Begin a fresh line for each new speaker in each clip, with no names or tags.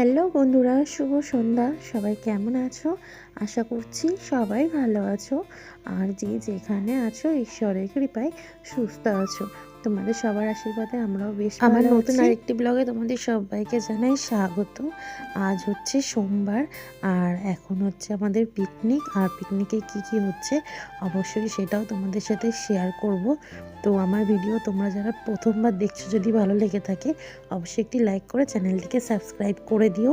Hello বন্ধুরা, শুভ সন্ধ্যা। সবাই কেমন আছো? আশা করছি সবাই ভালো আছো। আর যে যেখানে আছো, ঈশ্বরের কৃপায় সুস্থ আছো। তোমাদের সবার আশীর্বাদে আমরাও বেশ আমার নতুন। আরেকটি ব্লগে তোমাদের সবাইকে জানাই স্বাগত। আজ হচ্ছে সোমবার আর এখন হচ্ছে আমাদের পিকনিক আর পিকনিকে কি কি হচ্ছে অবশ্যই সেটাও তোমাদের সাথে শেয়ার করব। তো আমার ভিডিও তোমরা যারা প্রথমবার দেখছ যদি ভালো লেগে থাকে অবশ্যই একটি লাইক করে চ্যানেলটিকে সাবস্ক্রাইব করে দিও।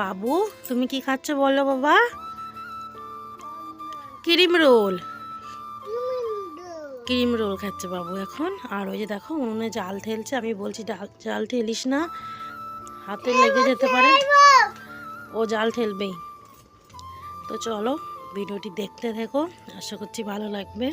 বাবু, তুমি কি খাচ্ছ বলো বাবা? Cream roll. ক্রিম রোল খাচ্ছে বাবু এখন। আর ওই যে দেখো, উনুনে জাল ঠেলছে। আমি বলছি জাল ঠেলিস না। হাতে লেগে যেতে পারে। ও জাল ঠেলবেই। তো চলো, ভিডিওটি দেখতে দেখো আশা করছি ভালো লাগবে।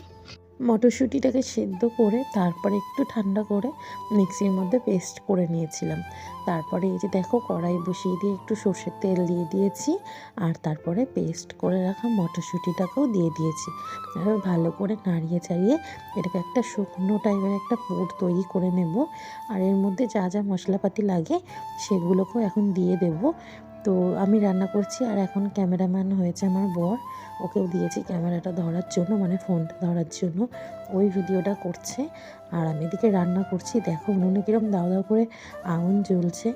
মটরশুঁটিটাকে সেদ্ধ করে তারপরে একটু ঠান্ডা করে মিক্সির মধ্যে পেস্ট করে নিয়েছিলাম। তারপরে এই যে দেখো কড়াই বসিয়ে দিয়ে একটু সর্ষের তেল দিয়ে দিয়েছি আর তারপরে পেস্ট করে রাখা মটরশুঁটিটাকেও দিয়ে দিয়েছি। এবার ভালো করে নাড়িয়ে চাড়িয়ে এটাকে একটা শুকনো টাইপের একটা পুর তৈরি করে নেব। আর এর মধ্যে যা যা মশলাপাতি লাগে সেগুলোকেও এখন দিয়ে দেব। তো আমি রান্না করছি আর এখন ক্যামেরাম্যান হয়েছে আমার বর। ওকেও দিয়েছি ক্যামেরাটা ধরার জন্য মানে ফোনটা ধরার জন্য। ওই ভিডিওটা করছে আর আমি এদিকে রান্না করছি। দেখো উনুনে কীরকম দাও দাও করে আগুন জ্বলছে।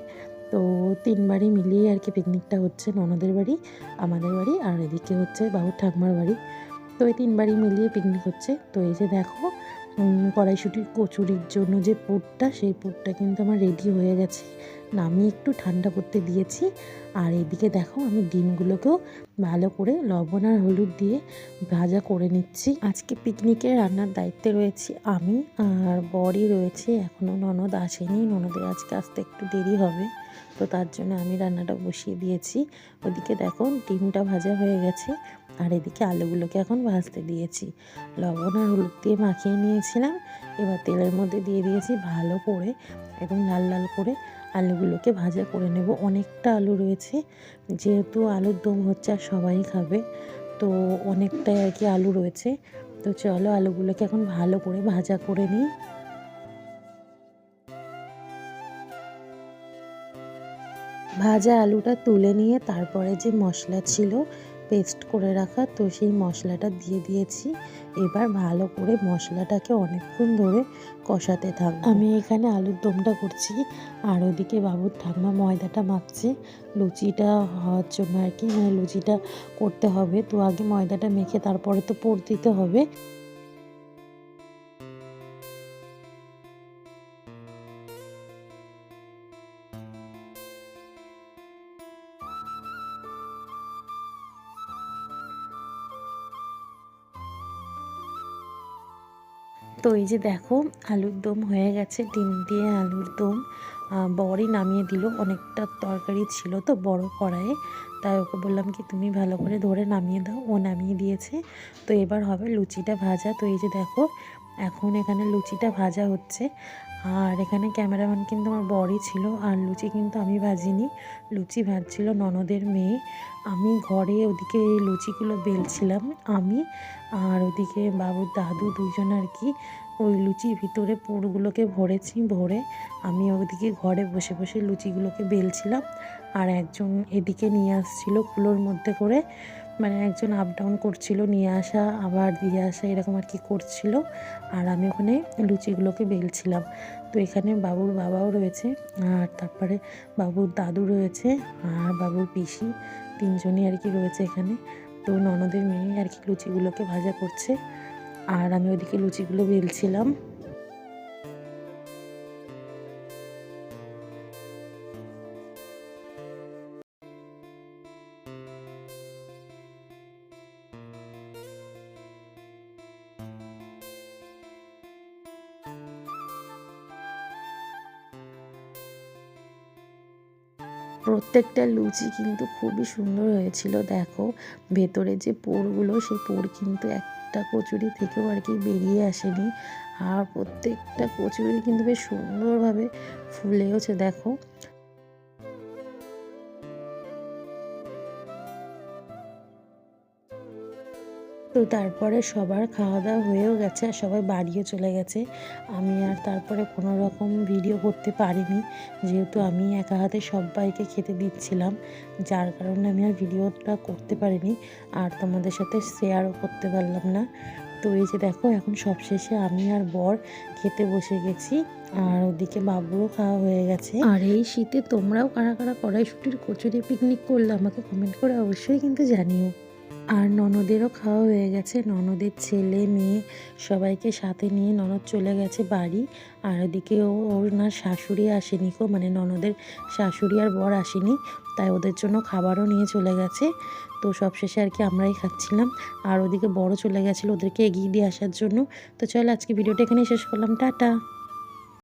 তো তিনবারই মিলিয়ে আর কি পিকনিকটা হচ্ছে ননদের বাড়ি, আমাদের বাড়ি আর এদিকে হচ্ছে বাবুর ঠাকুমার বাড়ি। তো এই তিনবারই মিলিয়ে পিকনিক হচ্ছে। তো এই যে দেখো কড়াইশুটির কচুরির জন্য যে পুরটা, সেই পুরটা কিন্তু আমার রেডি হয়ে গেছে। নামিয়ে একটু ঠান্ডা করতে দিয়েছি। আর এদিকে দেখো, আমি ডিমগুলোকেও ভালো করে লবণ আর হলুদ দিয়ে ভাজা করে নিচ্ছি। আজকে পিকনিকের রান্নার দায়িত্বে রয়েছি আমি আর বরই রয়েছে। এখনও ননদ আসেনি। ননদের আজকে আসতে একটু দেরি হবে। তো তার জন্য আমি রান্নাটা বসিয়ে দিয়েছি। ওদিকে দেখো, ডিমটা ভাজা হয়ে গেছে। আর এদিকে আলুগুলোকে এখন ভাজতে দিয়েছি। লবণ আর হলুদ দিয়ে মাখিয়ে নিয়েছিলাম। এবার তেলের মধ্যে দিয়ে দিয়েছি ভালো করে এবং লাল লাল করে আলুগুলোকে ভাজা করে নেব। অনেকটা আলু রয়েছে, যেহেতু আলুর দম হচ্ছে আর সবাই খাবে, তো অনেকটাই আর কি আলু রয়েছে। তো চলো আলুগুলোকে এখন ভালো করে ভাজা করে নিই। ভাজা আলুটা তুলে নিয়ে তারপরে যে মশলা ছিল পেস্ট করে রাখা, তো সেই মশলাটা দিয়ে দিয়েছি। এবার ভালো করে মশলাটাকে অনেকক্ষণ ধরে কষাতে থাক আমি এখানে আলুর দমটা করছি, আর ওদিকে বাবুর ঠাম্মা ময়দাটা মাখছে। লুচিটা হওয়ার জন্য আর কি মানে লুচিটা করতে হবে। তো আগে ময়দাটা মেখে তারপরে তো পোড় দিতে হবে। তো এই যে দেখো, আলুর দম হয়ে গেছে, ডিম দিয়ে আলুর দম। বড়ই নামিয়ে দিল, অনেকটা তরকারি ছিল তো বড় কড়াইয়ে। তাই ওকে বললাম কি, তুমি ভালো করে ধরে নামিয়ে দাও। ও নামিয়ে দিয়েছে। তো এবার হবে লুচিটা ভাজা। তো এই যে দেখো, এখন এখানে লুচিটা ভাজা হচ্ছে। আর এখানে ক্যামেরাম্যান কিন্তু আমার বরই ছিল আর লুচি কিন্তু আমি ভাজিনি। লুচি ভাজছিল ননদের মেয়ে। আমি ঘরে ওদিকে লুচিগুলো বেলছিলাম, আমি আর ওদিকে বাবুর দাদু দুজন আর কি, ওই লুচির ভিতরে পুরগুলোকে ভরেছি, ভরে আমি ওদিকে ঘরে বসে বসে লুচিগুলোকে বেলছিলাম। আর একজন এদিকে নিয়ে আসছিল কুলোর মধ্যে করে। মানে একজন আপ ডাউন করছিল, নিয়ে আসা, আবার দিয়ে আসা, এরকম আর কি করছিল। আর আমি ওখানে লুচিগুলোকে বেলছিলাম। তো এখানে বাবুর বাবাও রয়েছে, আর তারপরে বাবুর দাদু রয়েছে, আর বাবুর পিসি তিনজনই আর কি রয়েছে এখানে। তো ননদের মেয়ে আর কি লুচিগুলোকে ভাজা করছে। আর আমি ওদিকে লুচিগুলো বেলছিলাম। প্রত্যেকটা লুচি কিন্তু খুবই সুন্দর হয়েছিল, দেখো। ভেতরে যে পোড়গুলো, সেই পোড় কিন্তু একটা কচুরি থেকেও আর কি বেরিয়ে আসেনি। আর প্রত্যেকটা কচুরি কিন্তু বেশ সুন্দরভাবে ফুলেওছে, দেখো। তো তারপরে সবার খাওয়া দাওয়া হয়েও গেছে আর সবাই বাড়িও চলে গেছে। আমি আর তারপরে কোনো রকম ভিডিও করতে পারিনি। যেহেতু আমি একা হাতে সবাইকে খেতে দিচ্ছিলাম, যার কারণে আমি আর ভিডিওটা করতে পারিনি। আর তোমাদের সাথে শেয়ারও করতে পারলাম না। তো এই যে দেখো, এখন সবশেষে আমি আর বর খেতে বসে গেছি। আর ওদিকে বাবুরও খাওয়া হয়ে গেছে। আর এই শীতে তোমরাও কারা কারা কড়াইশুটির কচুরি পিকনিক করলে আমাকে কমেন্ট করে অবশ্যই কিন্তু জানিও। আর ননদেরও খাওয়া হয়ে গেছে। ননদের ছেলে, মেয়ে সবাইকে সাথে নিয়ে ননদ চলে গেছে বাড়ি। আর ওদিকে ও, ওর না শাশুড়ি আসেনি কো মানে ননদের শাশুড়ি আর বর আসেনি। তাই ওদের জন্য খাবারও নিয়ে চলে গেছে। তো সবশেষে আর কি আমরাই খাচ্ছিলাম। আর ওদিকে বড় চলে গেছিল ওদেরকে এগিয়ে দিয়ে আসার জন্য। তো চল আজকে ভিডিওটা এখানেই শেষ করলাম। টাটা।